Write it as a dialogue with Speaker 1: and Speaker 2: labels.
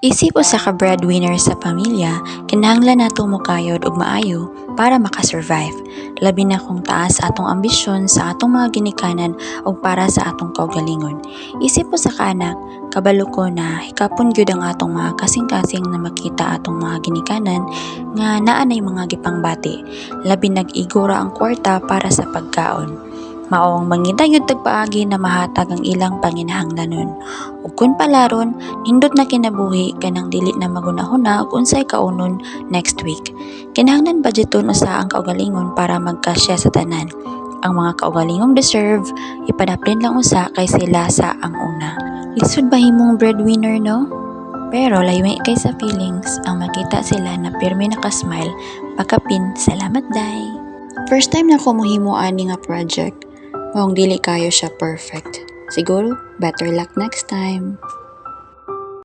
Speaker 1: Isip usa ka breadwinner sa pamilya, kinahanglan nato mo kayod og maayo para makasurvive. Labi na kung taas atong ambisyon sa atong mga ginikanan ug para sa atong kaugalingon. Isip usa ka anak, kabalo ko na hikapon gyud ang atong mga kasing-kasing na makita atong mga ginikanan nga naa nay mga gipangbati. Labi nag-igura ang kwarta para sa pagkaon. Maong mangita gyud tagpaagi na mahatag ang ilang panginahanglanon. Ug kun palaron, nindot na kinabuhi kanang dili na magunahuna ug unsay kaunon next week. Kinahanglan budgeton usa ang kaugalingon para magkasya sa tanan. Ang mga kaugalingong deserve, ipadaplin lang usa kay sila sa ang una. Lisod ba himong breadwinner no? Pero laywi kay sa feelings ang makita sila na pirmi nakasmile, pagkapin, salamat day. First time na ko mohimo ani nga project. Maong dili kayo siya perfect. Siguro, better luck next time.